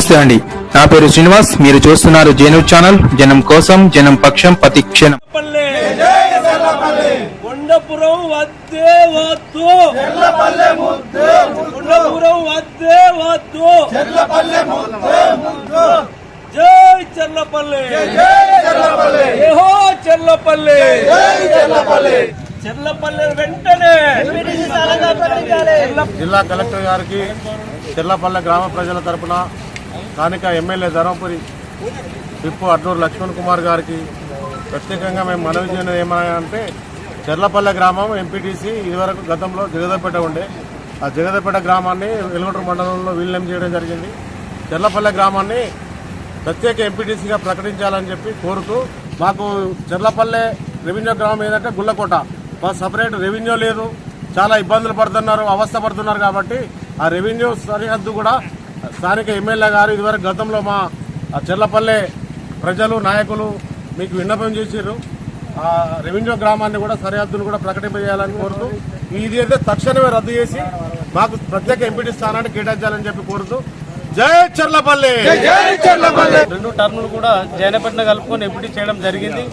నమస్తే అండి. నా పేరు శ్రీనివాస్ మీరు చూస్తున్నారు జేను ఛానల్. జనం కోసం జనం పక్షం ప్రతి క్షణం. కొండపురం వద్దే వద్దు. కొండపురం వద్దే వద్దు. జై చెర్లపల్లి ఏహో చెర్లపల్లి చెర్లపల్లి వెంటనే. జిల్లా కలెక్టర్ గారికి చెర్లపల్లె గ్రామ ప్రజల తరపున స్థానిక ఎమ్మెల్యే ధర్మపురి విప్పు అడ్డూరు లక్ష్మణ్ కుమార్ గారికి ప్రత్యేకంగా మేము మనవి చేయడం ఏమనంటే చెర్లపల్లె గ్రామం ఎంపీటీసీ ఇదివరకు గతంలో జగదపేట ఉండే. ఆ జగదపేట గ్రామాన్ని వెలుగుటూరు మండలంలో విలీనం చేయడం జరిగింది. చెర్లపల్లె గ్రామాన్ని ప్రత్యేక ఎంపీటీసీగా ప్రకటించాలని చెప్పి కోరుతూ మాకు చెర్లపల్లె రెవెన్యూ గ్రామం ఏంటంటే గుల్లకోట మా సపరేట్ రెవెన్యూ లేదు. చాలా ఇబ్బందులు పడుతున్నారు అవస్థ పడుతున్నారు కాబట్టి ఆ రెవెన్యూ సరిహద్దు కూడా స్థానిక ఎమ్మెల్యే గారు ఇదివరకు గతంలో మా ఆ చెర్లపల్లె ప్రజలు నాయకులు మీకు విన్నపం చేశారు రెవెన్యూ గ్రామాన్ని కూడా సరిహద్దును కూడా ప్రకటింపజేయాలని కోరుతూ ఇది అయితే తక్షణమే రద్దు చేసి మాకు ప్రత్యేక ఎంపీటీ స్థానాన్ని కేటాయించాలని చెప్పి కోరుతూ జై చెర్లపల్లి! రెండు టర్ములు కూడా జైనపట్నం కలుపుకొని ఎంపీటీ చేయడం జరిగింది.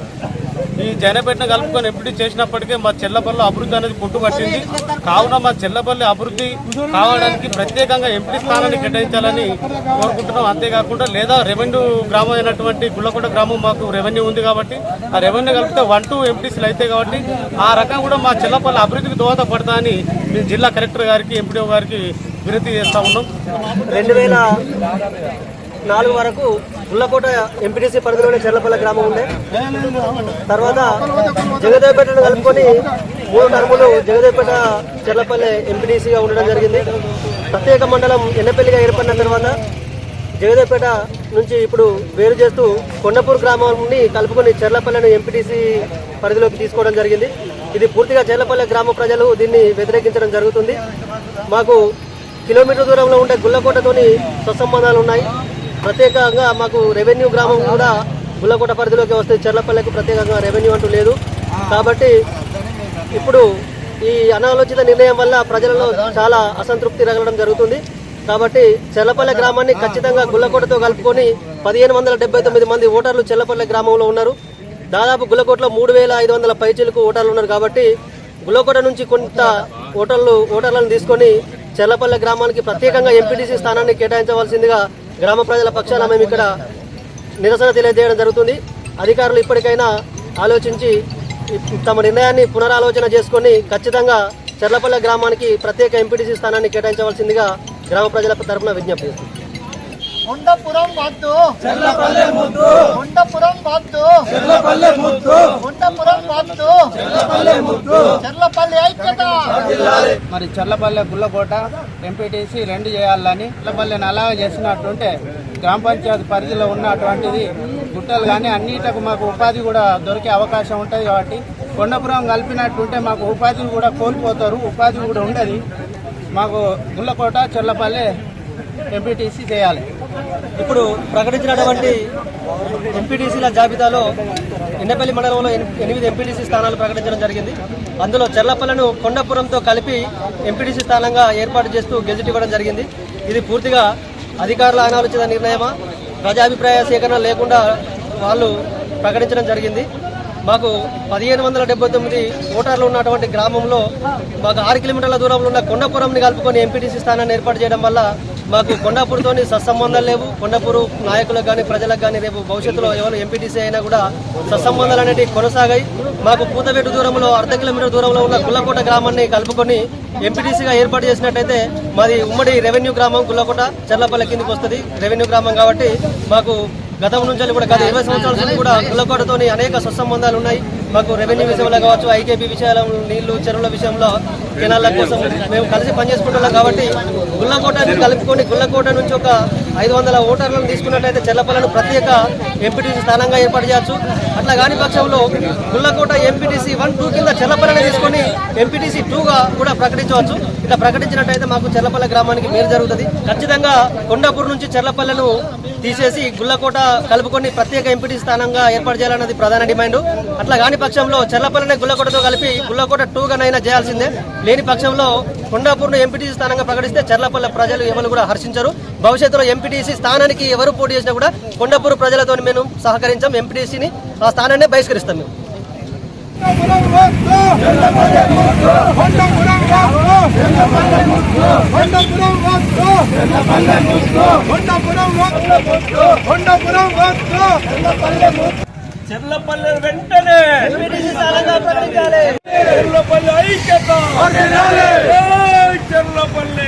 ఈ జైనపట్నం కలుపుకొని ఎప్పుడు చేసినప్పటికీ మా చెల్లపల్లి అభివృద్ధి అనేది పుట్టుపట్టింది కావున మా చెల్లపల్లి అభివృద్ధి కావడానికి ప్రత్యేకంగా ఎంపీ స్థానాన్ని కేటాయించాలని కోరుకుంటున్నాం. అంతేకాకుండా లేదా రెవెన్యూ గ్రామం అయినటువంటి గుళ్ళకొండ గ్రామం మాకు రెవెన్యూ ఉంది కాబట్టి ఆ రెవెన్యూ కలిపితే వన్ టూ ఎంపీసీలు అయితే కాబట్టి ఆ రకం కూడా మా చెల్లపల్లి అభివృద్ధికి దోహదపడతా అని మేము జిల్లా కలెక్టర్ గారికి ఎంపీడీఓ గారికి వినతి చేస్తా ఉన్నాం. రెండు వేల నాలుగు వరకు గుల్లకోట ఎంపీటీసీ పరిధిలోనే చెర్లపల్లి గ్రామం ఉండే. తర్వాత జగదేవపేటను కలుపుకొని మూడు టర్ములు జగదేవపేట చెర్లపల్లి ఎంపీటీసీగా ఉండడం జరిగింది. ప్రత్యేక మండలం ఎన్నపల్లిగా ఏర్పడిన తర్వాత జగదేవపేట నుంచి ఇప్పుడు వేరు చేస్తూ కొండపూర్ గ్రామాన్ని కలుపుకొని చెర్లపల్లెను ఎంపీటీసీ పరిధిలోకి తీసుకోవడం జరిగింది. ఇది పూర్తిగా చెర్లపల్లె గ్రామ ప్రజలు దీన్ని వ్యతిరేకించడం జరుగుతుంది. మాకు కిలోమీటర్ దూరంలో ఉండే గుల్లకోటతోని సత్సంబంధాలు ఉన్నాయి. ప్రత్యేకంగా మాకు రెవెన్యూ గ్రామం కూడా గుల్లకోట పరిధిలోకి వస్తే చెర్లపల్లెకు ప్రత్యేకంగా రెవెన్యూ అంటూ లేదు. కాబట్టి ఇప్పుడు ఈ అనాలోచిత నిర్ణయం వల్ల ప్రజలలో చాలా అసంతృప్తి రగలడం జరుగుతుంది. కాబట్టి చెల్లపల్లె గ్రామాన్ని ఖచ్చితంగా గుల్లకోటతో కలుపుకొని పదిహేను వందల డెబ్బై తొమ్మిది మంది ఓటర్లు చెల్లపల్లె గ్రామంలో ఉన్నారు. దాదాపు గుల్లకోటలో మూడు వేల ఐదు వందల పైచీలకు ఓటర్లు ఉన్నారు కాబట్టి గుల్లకోట నుంచి కొంత ఓటర్లు ఓటర్లను తీసుకొని చెల్లపల్లె గ్రామానికి ప్రత్యేకంగా ఎంపీటీసీ స్థానాన్ని కేటాయించవలసిందిగా గ్రామ ప్రజల పక్షాన మేము ఇక్కడ నిరసన తెలియజేయడం జరుగుతుంది. అధికారులు ఇప్పటికైనా ఆలోచించి తమ నిర్ణయాన్ని పునరాలోచన చేసుకొని ఖచ్చితంగా చెర్లపల్లె గ్రామానికి ప్రత్యేక ఎంపీటీసీ స్థానాన్ని కేటాయించవలసిందిగా గ్రామ ప్రజల తరపున విజ్ఞప్తి వద్దు. వద్దు. వద్దు. చెర్లపల్లి ఐక్యత. మరి చల్లబల్లె గుల్లకోట ఎంపీటీసీ రెండు చేయాలని చల్లపల్లెని అలా చేసినట్టుంటే గ్రామ పంచాయతీ పరిధిలో ఉన్నటువంటిది గుట్టలు కానీ అన్నిటికి మాకు ఉపాధి కూడా దొరికే అవకాశం ఉంటుంది కాబట్టి కొండపురం కలిపినట్టుంటే మాకు ఉపాధిని కూడా కోల్పోతారు ఉపాధి కూడా ఉండదు. మాకు గుల్లకోట చల్లపల్లె ఎంపీటీసీ చేయాలి. ఇప్పుడు ప్రకటించినటువంటి ఎంపీటీసీల జాబితాలో ఎన్నపల్లి మండలంలో ఎనిమిది ఎంపీటీసీ స్థానాలు ప్రకటించడం జరిగింది. అందులో చెర్లపల్లను కొండపురంతో కలిపి ఎంపీటీసీ స్థానంగా ఏర్పాటు చేస్తూ గెజిట్ ఇవ్వడం జరిగింది. ఇది పూర్తిగా అధికారుల అనాలోచిత నిర్ణయమా? ప్రజాభిప్రాయ సేకరణ లేకుండా వాళ్ళు ప్రకటించడం జరిగింది. మాకు పదిహేను వందల డెబ్బై తొమ్మిది ఓటర్లు ఉన్నటువంటి గ్రామంలో మాకు ఆరు కిలోమీటర్ల దూరంలో ఉన్న కొండపురంని కలుపుకొని ఎంపీటీసీ స్థానాన్ని ఏర్పాటు చేయడం వల్ల మాకు కొండాపూర్తోని సత్సంబంధాలు లేవు. కొండాపూరు నాయకులకు కానీ ప్రజలకు కానీ రేపు భవిష్యత్తులో ఎవరు ఎంపీటీసీ అయినా కూడా సత్సంబంధాలు అనేవి కొనసాగాయి. మాకు పూతవేటు దూరంలో అర్ధ కిలోమీటర్ దూరంలో ఉన్న గుల్లకోట గ్రామాన్ని కలుపుకొని ఎంపీటీసీగా ఏర్పాటు చేసినట్టయితే మాది ఉమ్మడి రెవెన్యూ గ్రామం గుల్లకోట చెర్లపల్లి కిందికి వస్తుంది. రెవెన్యూ గ్రామం కాబట్టి మాకు గతం నుంచి కూడా గత ఇరవై సంవత్సరాల నుంచి కూడా గుల్లకోటతోని అనేక సత్సంబంధాలు ఉన్నాయి. మాకు రెవెన్యూ విషయంలో కావచ్చు ఐకేపీ విషయాల నీళ్ళు చెరువుల విషయంలో కెనాల కోసం మేము కలిసి పనిచేసుకుంటున్నాం కాబట్టి గుల్లకోటని కలుపుకొని గుల్లకోట నుంచి ఒక ఐదు వందల ఓటర్లను తీసుకున్నట్టయితే చెల్లపల్లను ప్రత్యేక ఎంపీటీసీ స్థానంగా ఏర్పాటు చేయొచ్చు. అట్లా కాని పక్షంలో గుల్లకోట ఎంపీటీసీ వన్ టూ కింద చెల్లపల్లని తీసుకొని ఎంపీటీసీ టూగా కూడా ప్రకటించవచ్చు. ఇట్లా ప్రకటించినట్టయితే మాకు చెర్లపల్లె గ్రామానికి మేలు జరుగుతుంది. ఖచ్చితంగా కొండాపూర్ నుంచి చెర్లపల్లెను తీసేసి గుల్లకోట కలుపుకొని ప్రత్యేక ఎంపీటీ స్థానంగా ఏర్పాటు చేయాలన్నది ప్రధాన డిమాండ్. అట్లా కాని పక్షంలో చెర్లపల్లెనే గుల్లకోటతో కలిపి గుల్లకోట టూగానైనా చేయాల్సిందే. లేని పక్షంలో కొండాపూర్ను ఎంపీటీసీ స్థానంగా ప్రకటిస్తే చెర్లపల్లె ప్రజలు ఎవరు కూడా హర్షించరు. భవిష్యత్తులో ఎంపీటీసీ స్థానానికి ఎవరు పోటీ చేసినా కూడా కొండాపూర్ ప్రజలతో మేము సహకరించాం. ఎంపీటీసీని ఆ స్థానాన్ని బహిష్కరిస్తాం మేము. చెర్లపల్లి వెంటనే ఎంపీటీసీ స్థానంగా ప్రకటించాలి చెర్లపల్లి ఐక్యత జై చెర్లపల్లి